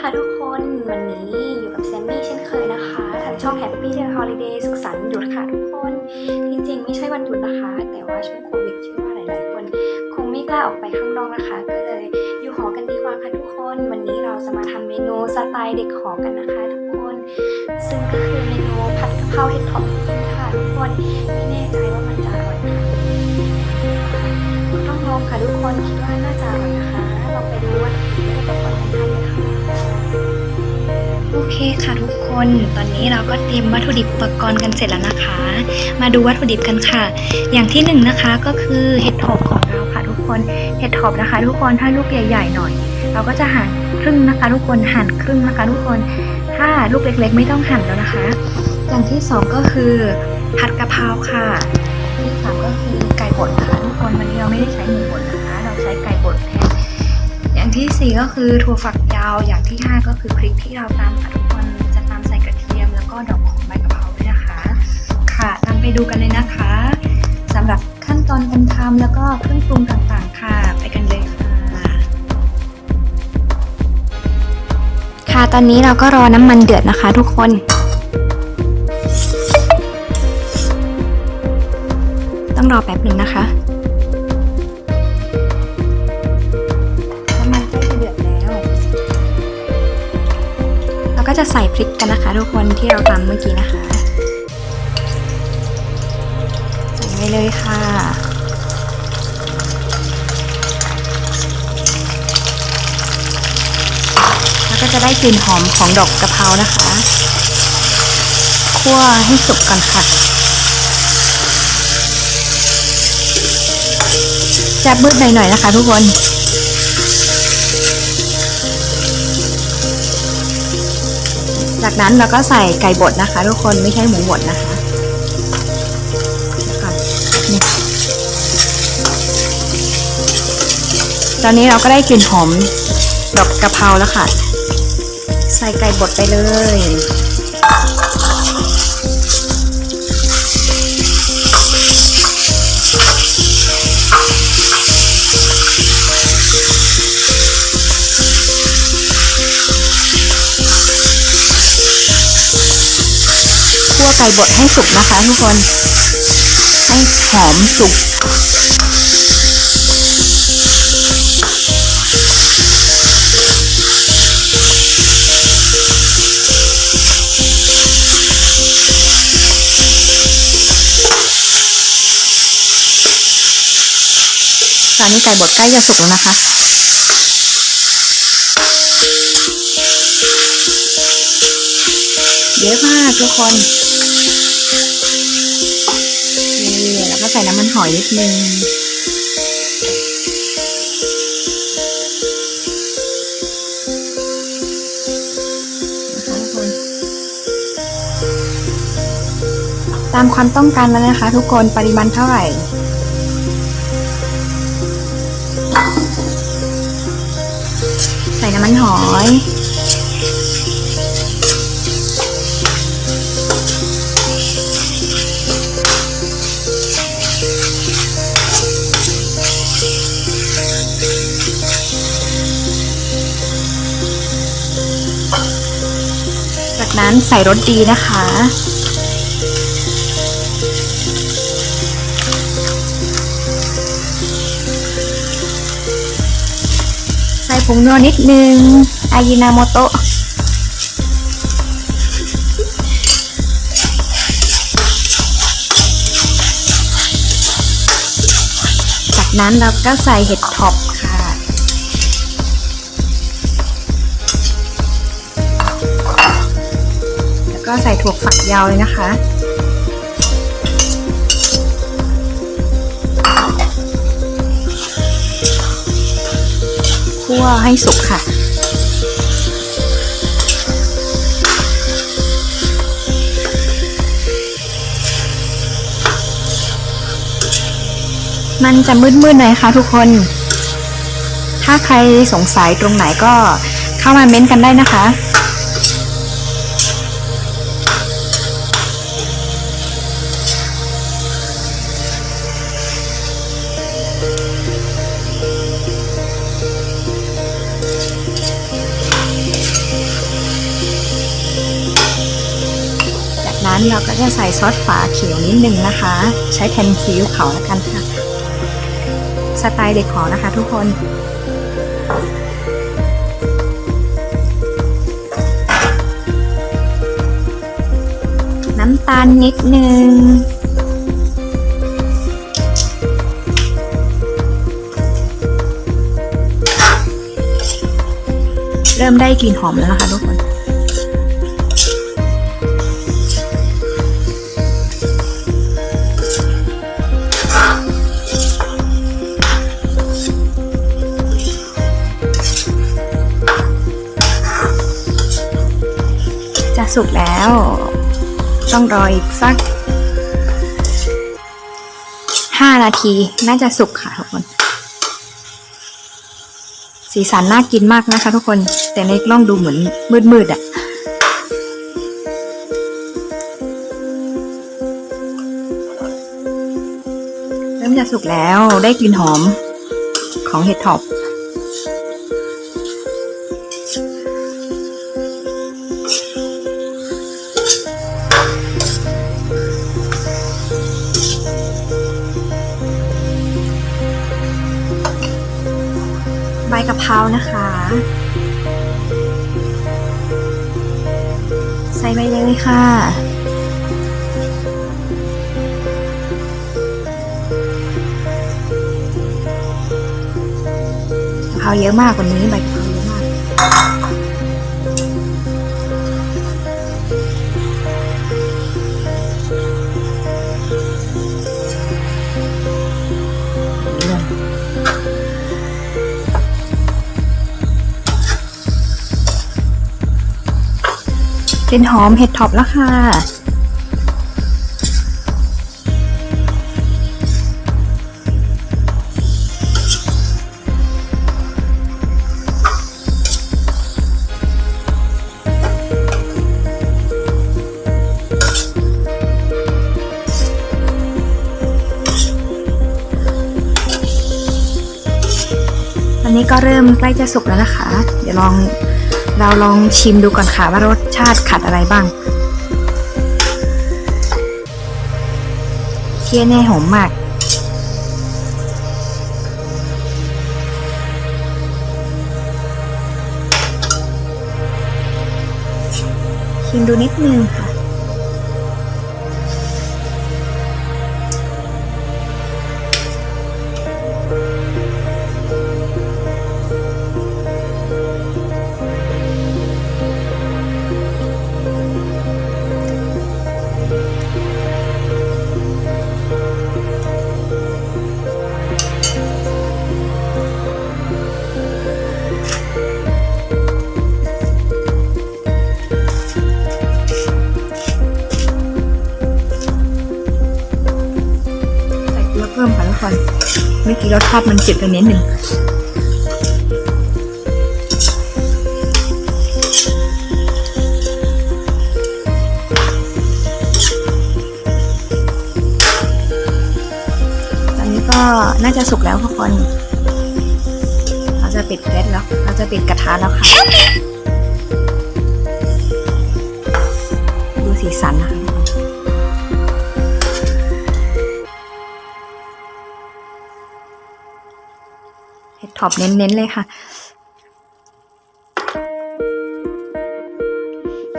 ค่ะทุกคนวันนี้อยู่กับแซมมี่เช่นเคยนะคะทางช่อง Happy Day Holiday สุขสันต์หยุดค่ะทุกคน จริงๆ ไม่ใช่วันหยุดนะคะ แต่ว่าช่วงโควิดเชื่อว่าหลายๆคน คงไม่กล้าออกไปข้างนอกนะคะ ก็เลยอยู่หอกันดีกว่าค่ะทุกคน วันนี้เราจะมาทำเมนูสไตล์เด็กหอกันนะคะ ทุกคน ซึ่งก็คือเมนูผัดกะเพราเห็ดหอม เคค่ะทุกคน ตอนนี้เราก็เตรียมวัตถุดิบอุปกรณ์กันเสร็จแล้วนะคะ มาดูวัตถุดิบกันค่ะ อย่างที่หนึ่งนะคะก็คือเห็ดถอบของเราค่ะทุกคน เห็ดถอบนะคะ ทุกคนถ้าลูกใหญ่ๆหน่อย เราก็จะหั่นครึ่งนะคะ ทุกคน หั่นครึ่งนะคะ ทุกคน ถ้าลูกเล็กๆ ไม่ต้องหั่นแล้วนะคะ อย่างที่สองก็คือผัดกะเพราค่ะอย่างที่สามก็คือไก่บดนะคะทุกคน วันนี้เราไม่ได้ใช้หมูบดนะคะ เราใช้ไก่บดแทนอย่างที่สี่ก็คือถั่วฝักยาว อย่างที่ห้าก็คือพริกที่เราตำค่ะทุก ดอกของใบกะเพราด้วยนะคะ ค่ะตามไปดูกันเลยนะคะสำหรับขั้นตอนการทำแล้วก็เครื่องปรุงต่างๆ ค่ะ ไปกันเลยค่ะค่ะตอนนี้เราก็รอน้ำมันเดือดนะคะ ทุกคนต้องรอแป๊บหนึ่งนะคะ ก็จะใส่พริกกันนะคะ ทุกคนที่เราตำเมื่อกี้นะคะใส่ไปเลยค่ะแล้วก็จะได้กลิ่นหอมของดอกกะเพรานะคะคั่วให้สุกก่อนค่ะ จะมืดหน่อยๆนะคะทุกคน จากนั้นเราก็ใส่ไก่บดนะคะ ทุกคนไม่ใช่หมูบดนะคะตอนนี้เราก็ได้กลิ่นหอมดอกกะเพราแล้วค่ะ ใส่ไก่บดไปเลยาวไก่บดให้สุกนะคะทุกคน ให้หอมสุก ตอนนี้ไก่บดใกล้จะสุกแล้วนะคะเยอะมากทุกคน ใส่น้ำมันหอยนิดนึงนะคะทุกคนตามความต้องการแล้วนะคะ ทุกคนปริมาณเท่าไหร่ใส่น้ำมันหอย นั้นใส่รสดีนะคะ ใส่ผงนัวนิดนึง อายินาโมโตะจากนั้นเราก็ใส่เห็ดท็อป ก็ใส่ถั่วฝักยาวเลยนะคะคั่วให้สุกค่ะ มันจะมืดๆหน่อยค่ะทุกคน ถ้าใครสงสัยตรงไหนก็เข้ามาเม้นต์กันได้นะคะ นั้นเราก็จะใส่ซอสฝาเขียวนิดนึงนะคะ ใช้แทนซีอิ๊วเขาแล้วกันค่ะ สไตล์เด็กขอนะคะทุกคนน้ำตาลนิดนึง เริ่มได้กลิ่นหอมแล้วนะคะทุกคน จะสุกแล้ว ต้องรออีกสัก 5 นาทีน่าจะสุกค่ะทุกคน สีสันน่ากินมากนะคะทุกคน แต่ในกล้องดูเหมือนมืดๆอะ่ะเริ่มจะสุกแล้วได้กลิ่นหอมของเห็ดถอบ กะเพรานะคะ ใส่ไปเลยค่ะ กะเพราเยอะมากกว่านี้ใบกะเพรา กลิ่นหอมเห็ดท็อปแล้วค่ะ อันนี้ก็เริ่มใกล้จะสุกแล้วนะคะ เดี๋ยวลอง เราลองชิมดูก่อนค่ะว่ารสชาติขัดอะไรบ้าง เที่ยแน่หอมมาก ชิมดูนิดนึงค่ะ ค่ะทุกคน เมื่อกี้รสชาติมันเจืดไปนิดหนึ่งตอนนี้ก็น่าจะสุกแล้วทุกคน เราจะปิดแก๊สแล้ว เราจะปิดกระทะแล้วค่ะ ดูสีสันนะคะ ท็อปเน้นๆเลยค่ะ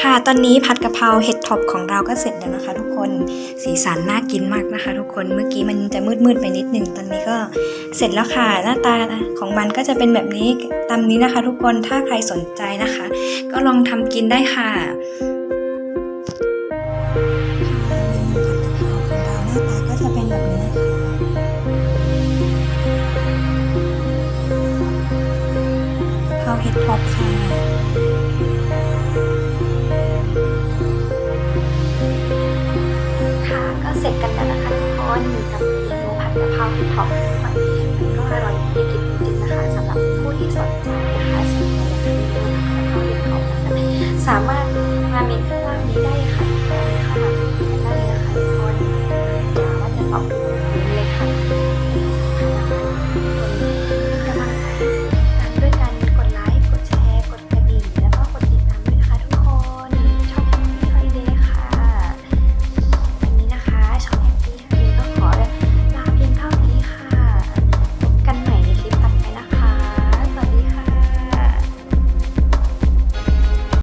ค่ะตอนนี้ผัดกะเพราเห็ดท็อปของเราก็เสร็จแล้วนะคะ ทุกคนสีสันน่ากินมากนะคะ ทุกคนเมื่อกี้มันจะมืดๆไปนิดหนึ่งตอนนี้ก็เสร็จแล้วค่ะหน้าตาของมันก็จะเป็นแบบนี้ตามนี้นะคะ ทุกคนถ้าใครสนใจนะคะ ก็ลองทำกินได้ค่ะ ท็อปค่ะค่ะก็เสร็จกันแล้วนะคะทุกคนกับเมนูผัดกะเพราที่ท็อปวันนี้มันก็อร่อยที่กินจริงๆนะคะสำหรับผู้ที่สนใจนะคะสนใจนะคะเมนูผัดกะเพราที่ท็อสามารถ